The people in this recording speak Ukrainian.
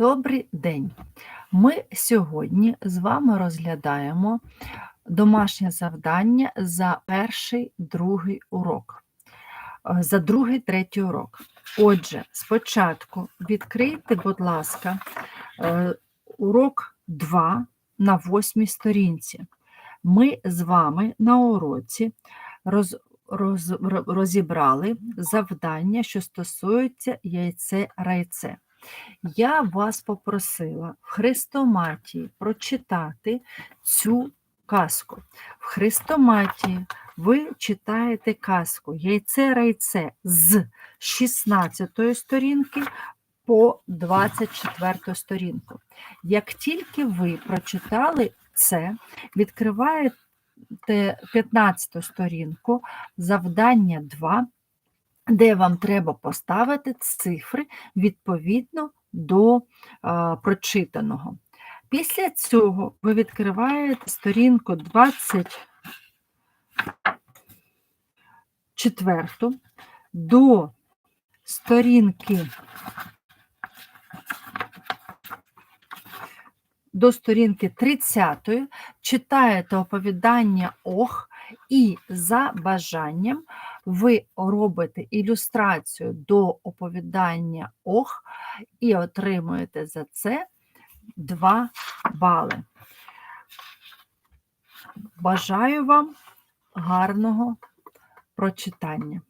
Добрий день! Ми сьогодні з вами розглядаємо домашнє завдання за перший другий урок, е, за другий третій урок. Отже, спочатку відкрийте, будь ласка, е, урок 2 на восьмій сторінці. Ми з вами на уроці роз, роз, ро- розібрали завдання, що стосуються яйце-райце. Я вас попросила в хрестоматії прочитати цю казку. В хрестоматії ви читаєте казку Яйце-райце з 16 сторінки по 24 сторінку. Як тільки ви прочитали це, відкриваєте 15 сторінку, завдання 2, де вам треба поставити цифри відповідно до а, прочитаного. Після цього ви відкриваєте сторінку 24 до сторінки до сторінки 30 читаєте оповідання ох і за бажанням ви робите ілюстрацію до оповідання ох і отримуєте за це 2 бали. Бажаю вам гарного прочитання.